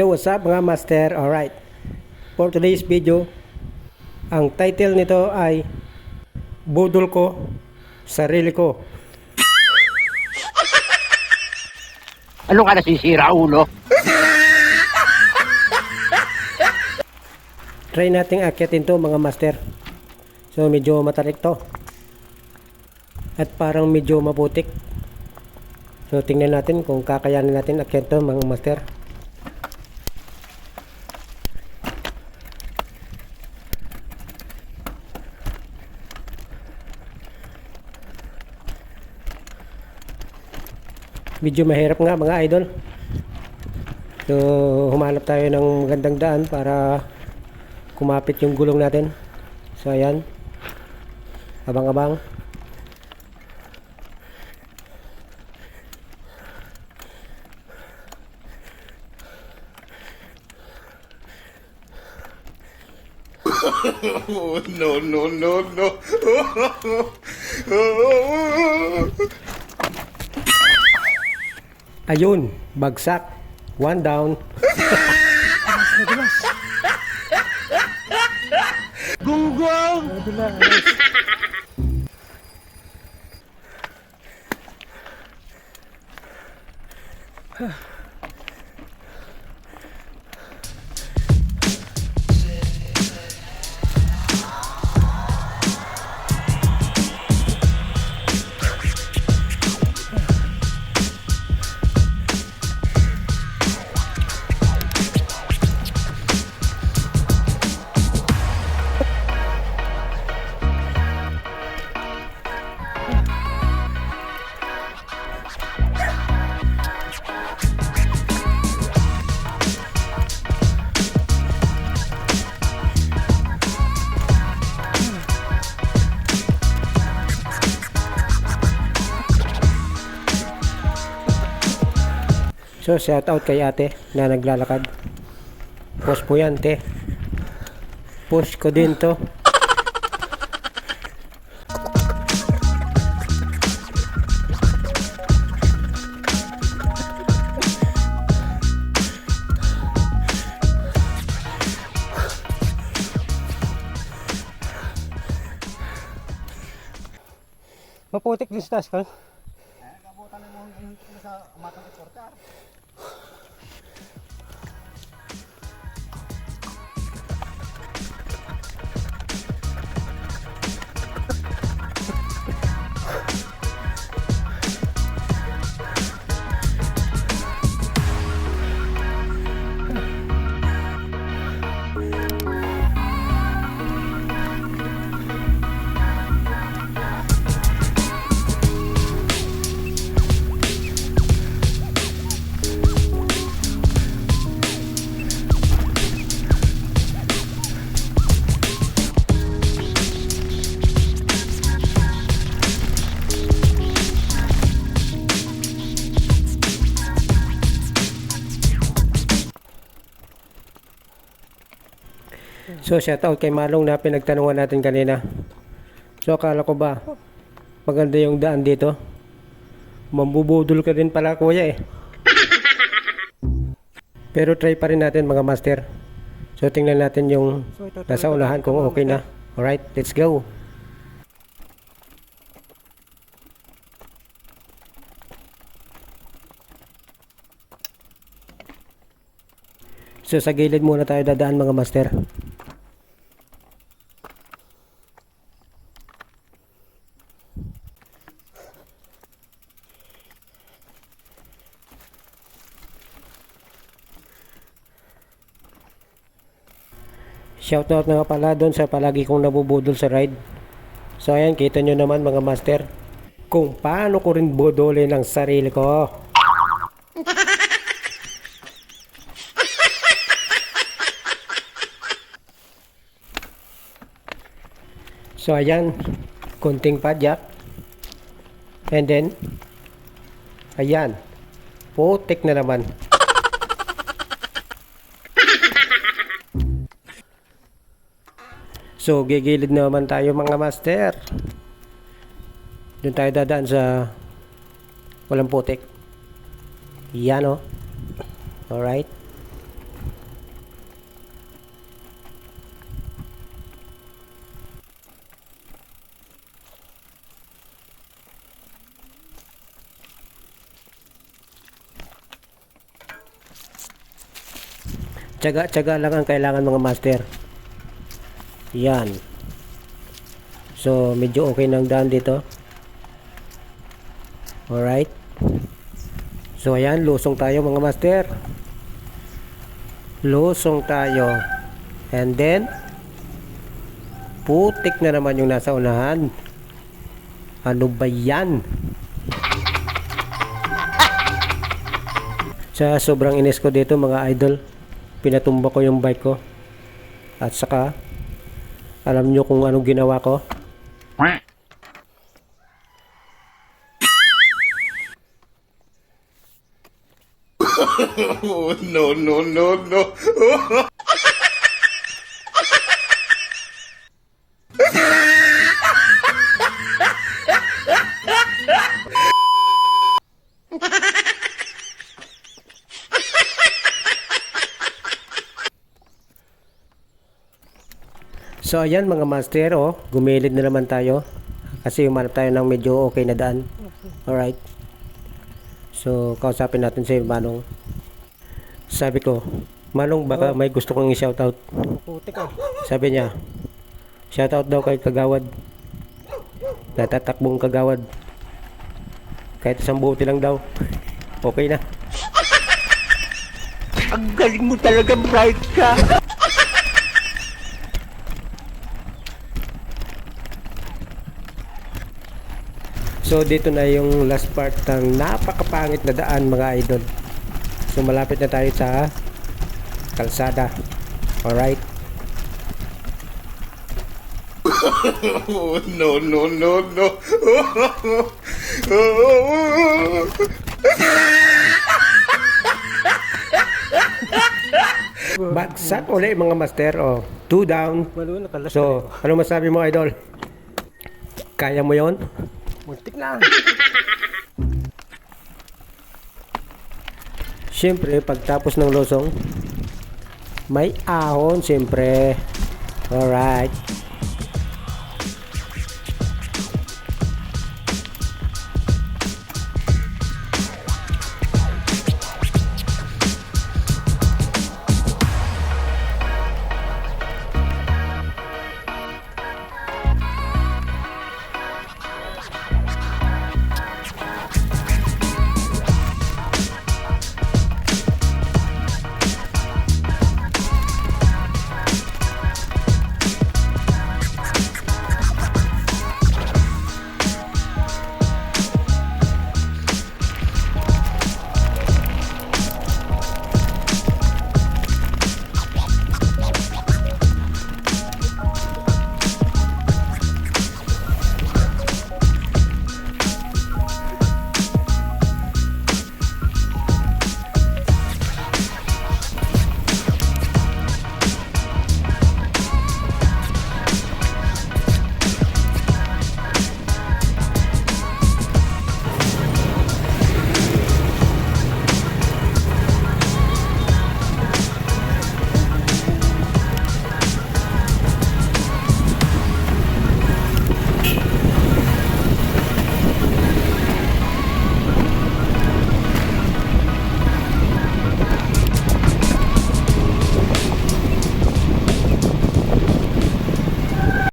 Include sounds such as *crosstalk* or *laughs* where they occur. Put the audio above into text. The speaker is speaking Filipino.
Yo, what's up mga master? Alright. For today's video, ang title nito ay Budol ko, sarili ko. Ano ka nasisira, ulo? Try nating akyatin to mga master. So medyo matarik to. At parang medyo maputik. So tingnan natin kung kakayanin natin akyat to mga master. Medyo mahirap nga mga idol. So humanap tayo ng magandang daan para kumapit yung gulong natin. So ayan. Abang-abang. *coughs* Oh, no, no, no, no. *coughs* Ayun, bagsak. One down. Gunggong! So shout out kay ate na naglalakad. Post po yan, te. Post ko din to. Maputik din sa taas ka. So shout out kay Malong na pinagtanungan natin kanina. So akala ko ba maganda yung daan dito? Mambubudol ka din pala kuya eh. *laughs* Pero try pa rin natin mga master. So tingnan natin yung nasa unahan kung okay na. Alright, let's go. So sa gilid muna tayo dadaan mga master. Shoutout na nga pala doon sa palagi kong nabubudol sa ride. So ayan, kita nyo naman mga master. Kung paano ko rin budolin ang sarili ko. *laughs* So ayan, kunting padyak. And then, ayan, putik na naman. So, gigilid naman tayo mga master. Doon tayo dadaan sa walang putik. Yan o. Oh. Alright. Tsaga-tsaga lang ang kailangan mga master. Yan. So, medyo okay nang daan dito. Alright. So, ayan. Lusong tayo mga master. Lusong tayo. And then, putik na naman yung nasa unahan. Ano ba yan? Sa sobrang inis ko dito mga idol, pinatumba ko yung bike ko. At saka, alam nyo kung anong ginawa ko? *laughs* Oh, no, no, no, no. *laughs* So ayan mga master, oh, gumilid na naman tayo. Kasi humanap tayo ng medyo okay na daan. Alright. So, kausapin natin si Manong. Sabi ko, Manong baka may gusto kong i-shoutout. Putik ah. Sabi niya, shoutout daw kay Kagawad. Natatakbong Kagawad. Kahit isang buti lang daw. Okay na. Ang galing mo talaga, bright ka. So dito na yung last part ng napakapangit na daan mga idol. So malapit na tayo sa kalsada. Alright. Oh, *laughs* no, no, no, no. *laughs* Bagsak uli mga master. Oh, two down. So, ano masabi mo idol? Kaya mo yon? Muntik na. Siyempre, pagtapos ng losong, may ahon siyempre. Alright.